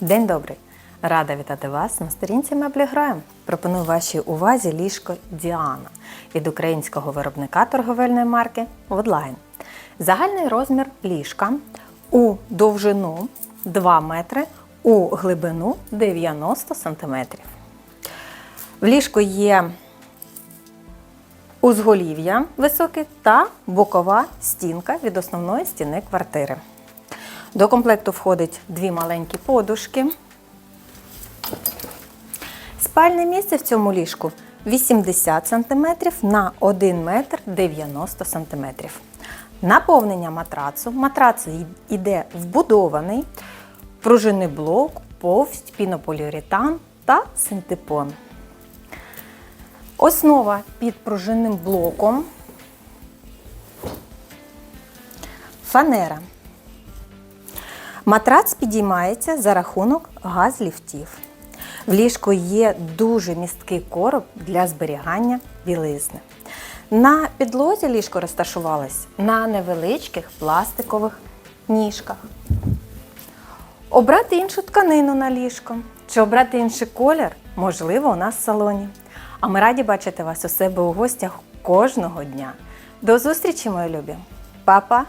День добрий! Рада вітати вас на сторінці меблі Граєм. Пропоную вашій увазі ліжко Діана від українського виробника торговельної марки Woodline. Загальний розмір ліжка у довжину 2 метри, у глибину 90 см. В ліжку є узголів'я високе та бокова стінка від основної стіни квартири. До комплекту входить дві маленькі подушки. Спальне місце в цьому ліжку 80 см на 1 метр 90 см. Наповнення матрацу. Матрац йде вбудований, пружинний блок, повсть, пінополіуретан та синтепон. Основа під пружинним блоком. Фанера. Матрац підіймається за рахунок газліфтів. В ліжку є дуже місткий короб для зберігання білизни. На підлозі ліжко розташувалось на невеличких пластикових ніжках. Обрати іншу тканину на ліжко чи обрати інший колір можливо у нас в салоні. А ми раді бачити вас у себе у гостях кожного дня. До зустрічі, мої любі! Па-па!